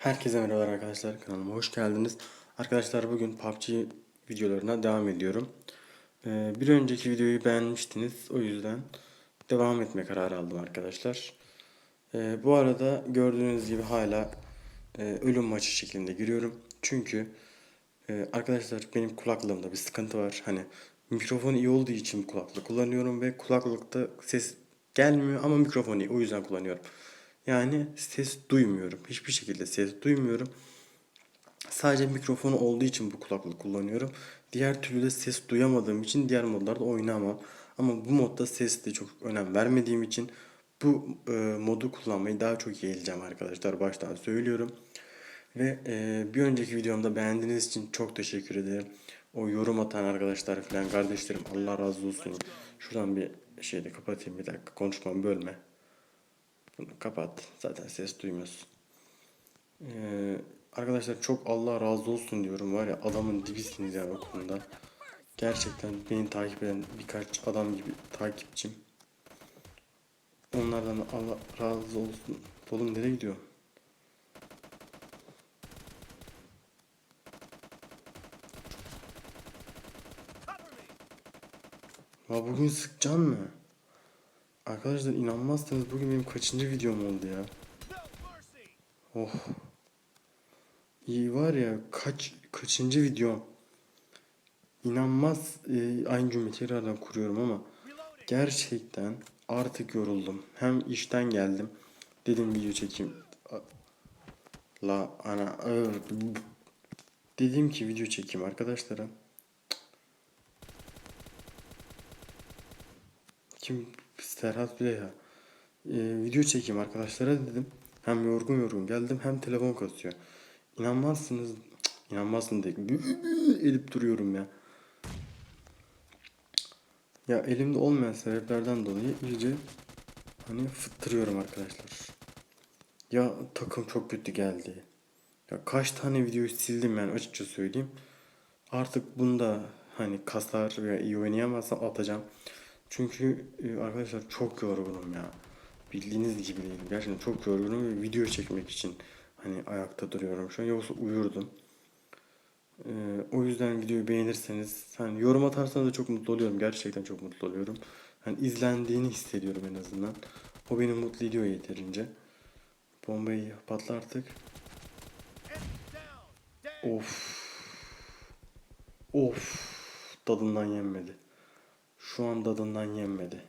Herkese merhaba arkadaşlar kanalıma hoş geldiniz. Arkadaşlar bugün PUBG videolarına devam ediyorum. Ee, bir önceki videoyu beğenmiştiniz. O yüzden devam etme kararı aldım arkadaşlar. Ee, bu arada gördüğünüz gibi hala e, ölüm maçı şeklinde giriyorum. Çünkü e, arkadaşlar benim kulaklığımda bir sıkıntı var. Hani mikrofon iyi olduğu için kulaklık kullanıyorum ve kulaklıkta ses gelmiyor ama mikrofon iyi. O yüzden kullanıyorum. Yani ses duymuyorum. Hiçbir şekilde ses duymuyorum. Sadece mikrofonu olduğu için bu kulaklık kullanıyorum. Diğer türlü de ses duyamadığım için diğer modlarda oynamam. Ama bu modda ses de çok önem vermediğim için bu e, modu kullanmayı daha çok yeğleyeceğim arkadaşlar. Baştan söylüyorum. Ve e, bir önceki videomda beğendiğiniz için çok teşekkür ederim. O yorum atan arkadaşlar falan kardeşlerim Allah razı olsun. Şuradan bir şeyde kapatayım bir dakika konuşmamı bölme. Bunu kapat. Zaten ses duymuyorsun. Ee, arkadaşlar çok Allah razı olsun diyorum. Var ya adamın dibisiniz yani o konuda. Gerçekten beni takip eden birkaç adam gibi takipçim. Onlardan Allah razı olsun. Oğlum nereye gidiyor? Ya bugün sıkacaksın mı? Arkadaşlar inanmazsanız bugün benim kaçıncı videom oldu ya. Oh. İyi var ya kaç kaçıncı videom. İnanmaz e, aynı cümle tekrardan kuruyorum ama gerçekten artık yoruldum. Hem işten geldim. Dedim video çekeyim. La ana. Dedim ki video çekeyim arkadaşlara. Kim Serhat bile ya. Ee, video çekeyim arkadaşlara dedim. Hem yorgun yorgun geldim hem telefon kasıyor. İnanmazsınız. Cık, İnanmazsın diye edip duruyorum ya. Ya elimde olmayan sebeplerden dolayı iyice hani fıttırıyorum arkadaşlar. Ya takım çok kötü geldi. Ya kaç tane videoyu sildim yani açıkça söyleyeyim. Artık bunda hani kasar veya iyi oynayamazsam atacağım. Çünkü e, arkadaşlar çok yorgunum ya. Bildiğiniz gibi değil. Gerçekten çok yorgunum ve video çekmek için hani ayakta duruyorum şu an. Yoksa uyurdum. Ee, o yüzden videoyu beğenirseniz hani yorum atarsanız da çok mutlu oluyorum. Gerçekten çok mutlu oluyorum. Hani izlendiğini hissediyorum en azından. O beni mutlu ediyor yeterince. Bombayı patla artık. Of. Of. Tadından yenmedi. Şu an tadından yenmedi.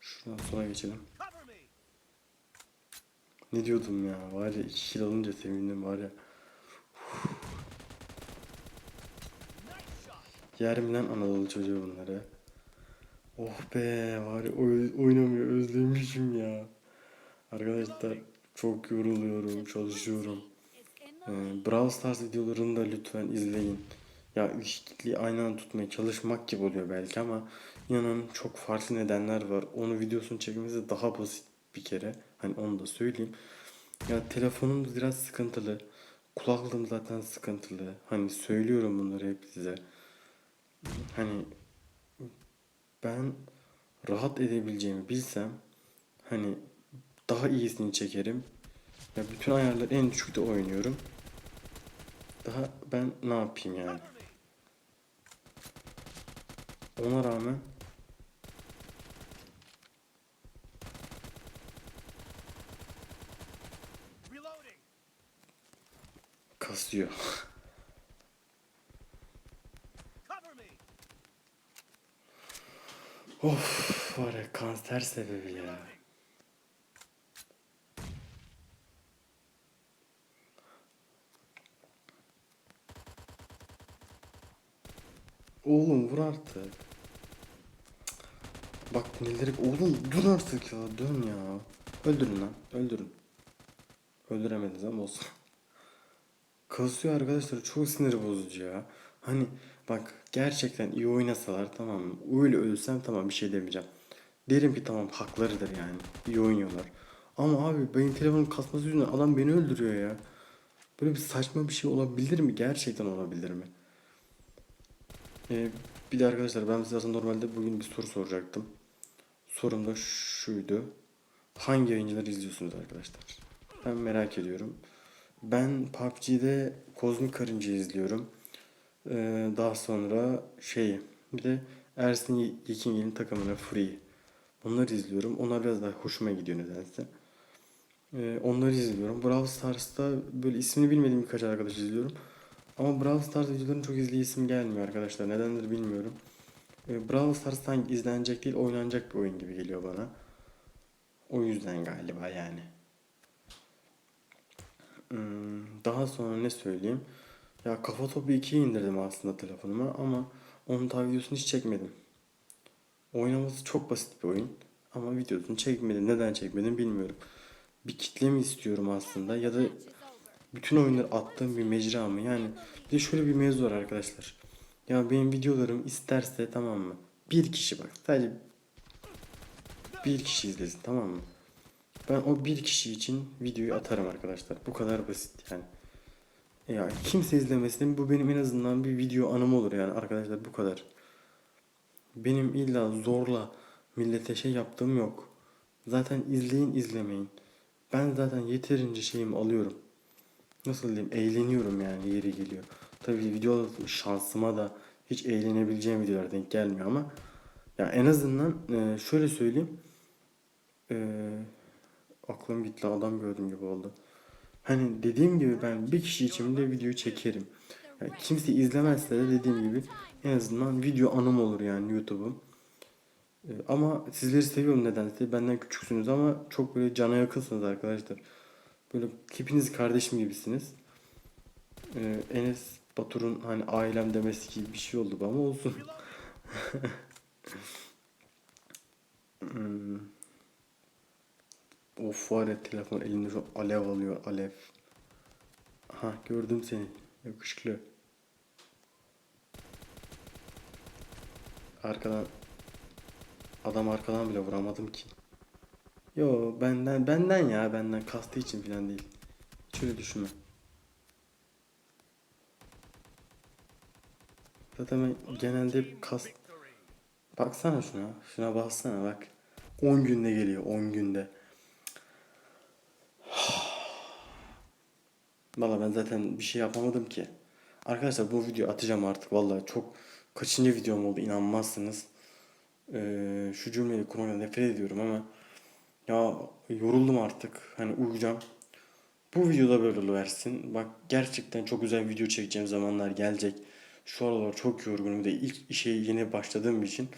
Şuradan sonra geçelim. Ne diyordum ya? Var ya iki kill alınca sevindim var ya. Uf. Yerim lan Anadolu çocuğu bunları. Oh be var ya oy- oynamıyor özlemişim ya. Arkadaşlar çok yoruluyorum çalışıyorum. Ee, Brawl Stars videolarını da lütfen izleyin. Ya ilişkili aynı anda tutmaya çalışmak gibi oluyor belki ama inanın çok farklı nedenler var. Onu videosunu çekmesi daha basit bir kere. Hani onu da söyleyeyim. Ya telefonum biraz sıkıntılı. Kulaklığım zaten sıkıntılı. Hani söylüyorum bunları hep size. Hani ben rahat edebileceğimi bilsem hani daha iyisini çekerim. Ya bütün ayarları en düşükte oynuyorum. Daha ben ne yapayım yani? Ona rağmen kasıyor. of var ya kanser sebebi ya. Oğlum vur artık. Bak neleri oğlum dur artık ya dön ya. Öldürün lan öldürün. Öldüremediniz ama olsun. Kasıyor arkadaşlar çok sinir bozucu ya. Hani bak gerçekten iyi oynasalar tamam mı? Öyle ölsem tamam bir şey demeyeceğim. Derim ki tamam haklarıdır yani. İyi oynuyorlar. Ama abi benim telefonum kasması yüzünden adam beni öldürüyor ya. Böyle bir saçma bir şey olabilir mi? Gerçekten olabilir mi? Ee, bir de arkadaşlar ben size aslında normalde bugün bir soru soracaktım. Sorum da şuydu. hangi yayıncıları izliyorsunuz arkadaşlar? Ben merak ediyorum. Ben PUBG'de Kozmik Karınca izliyorum. Ee, daha sonra şey bir de Ersin Yekingel'in takımına Free. Onları izliyorum. Onlar biraz daha hoşuma gidiyor nedense. Ee, onları izliyorum. Brawl Stars'ta böyle ismini bilmediğim birkaç arkadaş izliyorum. Ama Brawl Stars videolarını çok izleyesim gelmiyor arkadaşlar. Nedendir bilmiyorum. Ee, Brawl Stars sanki izlenecek değil oynanacak bir oyun gibi geliyor bana. O yüzden galiba yani. Hmm, daha sonra ne söyleyeyim? Ya Kafa Topu 2'yi indirdim aslında telefonuma ama onun daha videosunu hiç çekmedim. Oynaması çok basit bir oyun ama videosunu çekmedim. Neden çekmedim bilmiyorum. Bir kitle mi istiyorum aslında ya da bütün oyunları attığım bir mecra mı? Yani bir de şöyle bir mevzu var arkadaşlar. Ya benim videolarım isterse tamam mı? Bir kişi bak sadece bir kişi izlesin tamam mı? Ben o bir kişi için videoyu atarım arkadaşlar. Bu kadar basit yani. Ya kimse izlemesin bu benim en azından bir video anım olur yani arkadaşlar bu kadar. Benim illa zorla millete şey yaptığım yok. Zaten izleyin izlemeyin. Ben zaten yeterince şeyimi alıyorum. Nasıl diyeyim eğleniyorum yani yeri geliyor. Tabii video şansıma da hiç eğlenebileceğim videolar denk gelmiyor ama ya en azından e, şöyle söyleyeyim. E, aklım gitti adam gördüm gibi oldu. Hani dediğim gibi ben bir kişi için de videoyu çekerim. Yani kimse izlemezse de dediğim gibi en azından video anım olur yani YouTube'um. Ee, ama sizleri seviyorum nedense. Benden küçüksünüz ama çok böyle cana yakınsınız arkadaşlar. Böyle hepiniz kardeşim gibisiniz. Ee, Enes Batur'un hani ailem demesi gibi bir şey oldu ama olsun. Hmm. Of var ya telefon elinde şu alev alıyor alev. Ha gördüm seni. Yakışıklı. Arkadan adam arkadan bile vuramadım ki. Yo benden benden ya benden kastı için falan değil. Hiç öyle düşünme. Zaten ben genelde hep kast... Baksana şuna. Şuna baksana bak. 10 günde geliyor 10 günde. Valla ben zaten bir şey yapamadım ki. Arkadaşlar bu videoyu atacağım artık. Valla çok kaçıncı videom oldu inanmazsınız. Ee, şu cümleyi kurmaktan nefret ediyorum ama ya yoruldum artık. Hani uyuyacağım. Bu videoda böyle versin. Bak gerçekten çok güzel video çekeceğim zamanlar gelecek. Şu aralar çok yorgunum da ilk işe yeni başladığım için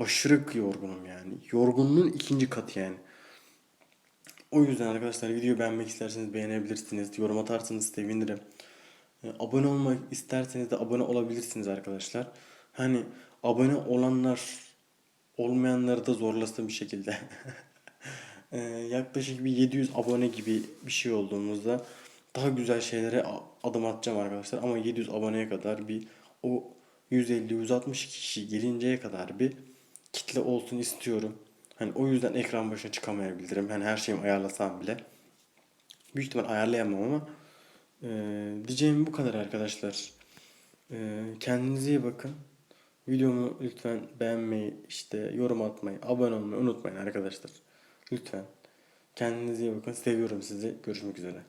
aşırı yorgunum yani. Yorgunluğun ikinci katı yani. O yüzden arkadaşlar videoyu beğenmek isterseniz beğenebilirsiniz. Yorum atarsanız sevinirim. E, abone olmak isterseniz de abone olabilirsiniz arkadaşlar. Hani abone olanlar olmayanları da zorlasın bir şekilde. E, yaklaşık bir 700 abone gibi bir şey olduğumuzda daha güzel şeylere adım atacağım arkadaşlar. Ama 700 aboneye kadar bir o 150-160 kişi gelinceye kadar bir kitle olsun istiyorum. Hani o yüzden ekran başına çıkamayabilirim. Hani her şeyimi ayarlasam bile. Büyük ihtimal ayarlayamam ama e, diyeceğim bu kadar arkadaşlar. E, kendinize iyi bakın. Videomu lütfen beğenmeyi, işte yorum atmayı, abone olmayı unutmayın arkadaşlar. Lütfen. Kendinize iyi bakın. Seviyorum sizi. Görüşmek üzere.